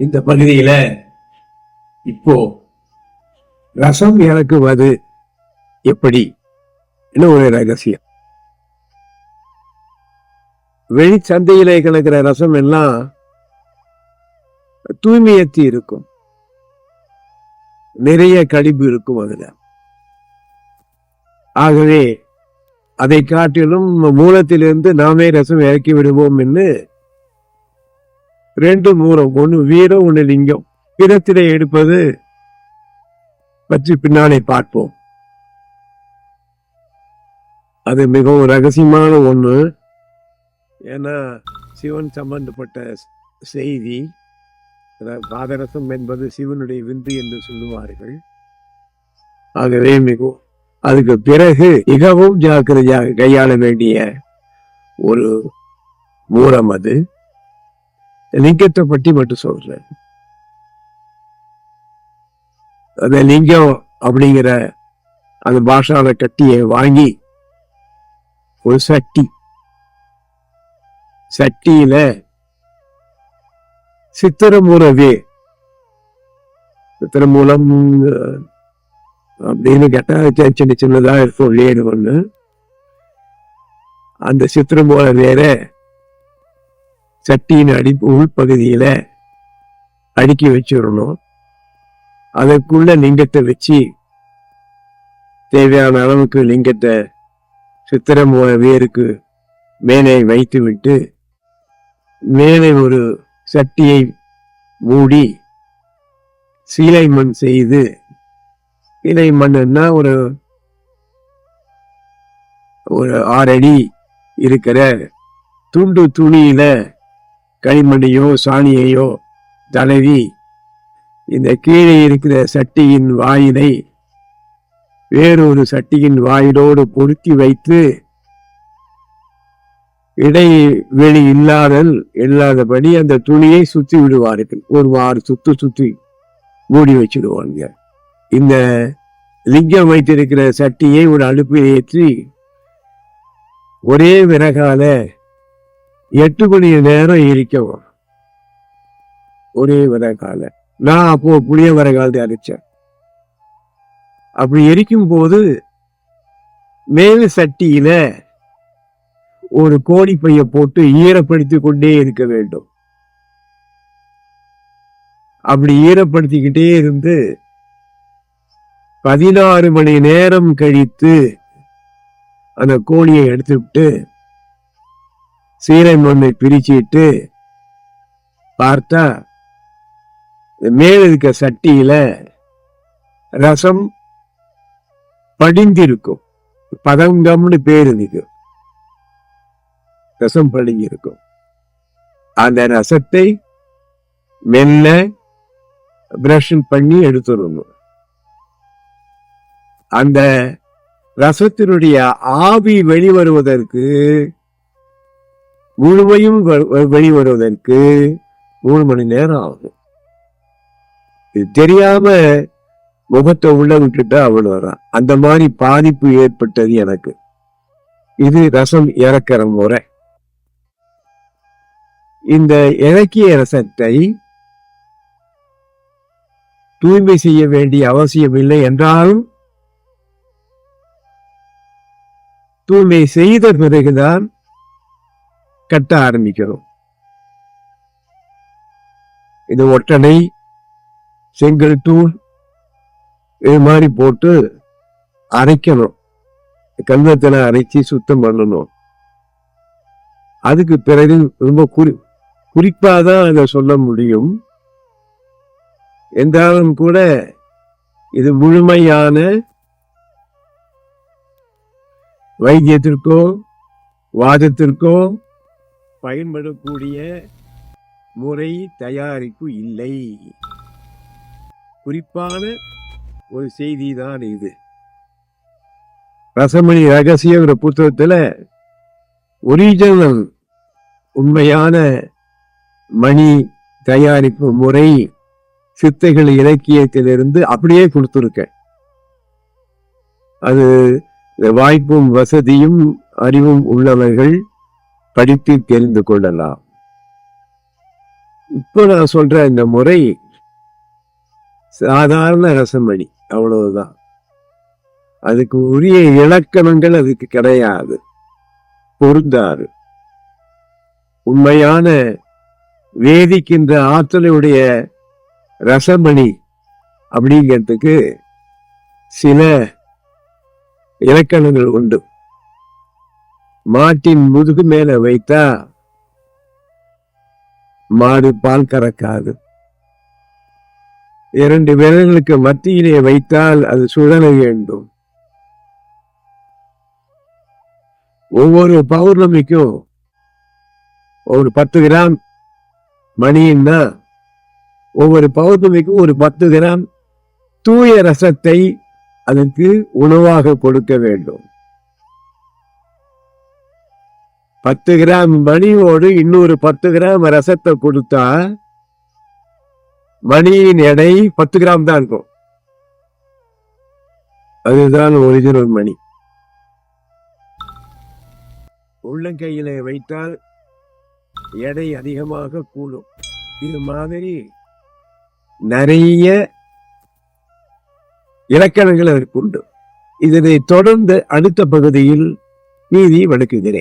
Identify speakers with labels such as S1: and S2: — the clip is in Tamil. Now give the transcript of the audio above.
S1: இந்த பகுதியில இப்போ ரசம் இறக்குவது எப்படி? என்ன ஒரு ரகசியம்? வெளிச்சந்தையில் கிடக்கிற ரசம் எல்லாம் தூய்மையற்றி இருக்கும். நிறைய கழிவு இருக்கும் அதுல. ஆகவே அதை காட்டிலும் மூலத்திலிருந்து நாமே ரசம் இறக்கி விடுவோம் என்று ரெண்டு மூலம் ஒன்று வீரம் ஒன்று லிங்கம். இடத்திலே எடுப்பது பற்றி பின்னாலே பார்ப்போம். அது மிகவும் ரகசியமான ஒன்று ஏன்னா சிவன் சம்பந்தப்பட்ட செய்தி அதாவது பாதரசம் என்பது சிவனுடைய விந்து என்று சொல்லுவார்கள். ஆகவே மிகவும் அதுக்கு பிறகு மிகவும் ஜாக்கிரதையாக கையாள வேண்டிய ஒரு மூலம் அது. லிங்கத்தை பற்றி மட்டும் சொல்றேன். அந்த லிங்கம் அப்படிங்கிற அந்த பாஷால கட்டியை வாங்கி ஒரு சட்டி. சட்டியில சித்திரமூலவே சித்திரமூலம் மூலம் அப்படின்னு கேட்டா சின்ன சின்னதா இருக்கும் இல்லையேன்னு ஒண்ணு. அந்த சித்திரமூல வேற சட்டியின் அடி உள்பகுதியில அடுக்கி வச்சிடணும். அதற்குள்ள லிங்கத்தை வச்சு தேவையான அளவுக்கு லிங்கத்தை சித்திரம் வேருக்கு மேலே வைத்து விட்டு மேலே ஒரு சட்டியை மூடி சீலை மண் செய்து சீலை மண்ணுன்னா ஒரு ஒரு ஆறடி இருக்கிற துண்டு துணியில களிமண்ணையோ சாணியையோ தடவி இந்த கீழே இருக்கிற சட்டியின் வாயிலை வேறொரு சட்டியின் வாயிலோடு பொருத்தி வைத்து இடைவெளி இல்லாதல் இல்லாதபடி அந்த துணியை சுத்தி விடுவார்கள். ஒரு ஆறு சுத்து சுத்தி மூடி வச்சிடுவாங்க. இந்த லிங்கம் வைத்திருக்கிற சட்டியை ஒரு அடுப்பில் ஏற்றி ஒரே விறகால எட்டு மணி நேரம் எரிக்கவும் ஒரே வர கால நான் அப்போ புளிய காலத்தை அரிச்சேன் அப்படி எரிக்கும் போது மேல் சட்டியில ஒரு கோழி பைய போட்டு ஈரப்படுத்தி கொண்டே இருக்க வேண்டும். அப்படி ஈரப்படுத்திக்கிட்டே இருந்து பதினாறு மணி நேரம் கழித்து அந்த கோழியை எடுத்துவிட்டு சீரை மண்ணை பிரிச்சுட்டு பார்த்தா மேல இருக்க சட்டியில ரசம் படிந்திருக்கும். பதங்கம்னு பேர் இதுக்கு ரசம் படிஞ்சிருக்கும் அந்த ரசத்தை மெல்ல பிரஷ் பண்ணி எடுத்துடணும். அந்த ரசத்தினுடைய ஆவி வெளிவருவதற்கு முழுமையும் வ- வெளிவருவதற்கு மூணு மணி நேரம் ஆகும். இது தெரியாம முகத்தை உள்ள விட்டுட்டு அவள் வரான் அந்த மாதிரி பாதிப்பு ஏற்பட்டது எனக்கு. இது ரசம் இறக்கிற முறை. இந்த இலக்கிய ரசத்தை தூய்மை செய்ய வேண்டிய அவசியம் இல்லை என்றாலும் தூய்மை செய்த பிறகுதான் கட்ட ஆரம்பிக்கிறோம் இது ஒட்டனை செங்கல் தூள் இது மாதிரி போட்டு அரைக்கணும். கந்தத்தில் அரைச்சி சுத்தம் பண்ணணும். அதுக்கு பிறகு ரொம்ப குறி குறிப்பாக தான் அதை சொல்ல முடியும். என்றாலும் கூட இது முழுமையான வைத்தியத்திற்கோ வாதத்திற்கோ பயன்படக்கூடிய முறை தயாரிப்பு இல்லை. குறிப்பான ஒரு செய்தி தான் இது. ரசமணி ரகசியங்கிற புத்தகத்தில் ஒரிஜினல் உண்மையான மணி தயாரிப்பு முறை சித்தைகள் இலக்கியத்திலிருந்து அப்படியே கொடுத்துருக்கேன் அது வாய்ப்பும் வசதியும் அறிவும் உள்ளவர்கள் படித்து தெரிந்து கொள்ளலாம். இப்போ நான் சொல்ற இந்த முறை சாதாரண ரசமணி அவ்வளவுதான். அதுக்கு உரிய இலக்கணங்கள் அதுக்கு கிடையாது. பொருந்தாது. உண்மையான வேதிக்கின்ற ஆற்றலுடைய ரசமணி அப்படிங்கிறதுக்கு சில இலக்கணங்கள் உண்டு. மாட்டின் முதுகு மேல வைத்தா மாடு பால் கறக்காது. இரண்டு விரல்களுக்கு மத்தியிலே வைத்தால் அது சுழல வேண்டும். ஒவ்வொரு பௌர்ணமிக்கும் ஒரு பத்து கிராம் மணின்னா ஒவ்வொரு பௌர்ணமிக்கும் ஒரு பத்து கிராம் தூய ரசத்தை அதற்கு உணவாக கொடுக்க வேண்டும். பத்து கிராம் மணியோடு இன்னொரு பத்து கிராம் ரசத்தை கொடுத்தா மணியின் எடை பத்து கிராம் தான் இருக்கும். அதுதான் ஒரிஜினல் மணி. உள்ளங்கையில வைத்தால் எடை அதிகமாக கூடும். இது மாதிரி நிறைய இலக்கணங்கள் அதற்கு உண்டு. இதனை தொடர்ந்து அடுத்த பகுதியில் மீதி வழங்குகிறேன்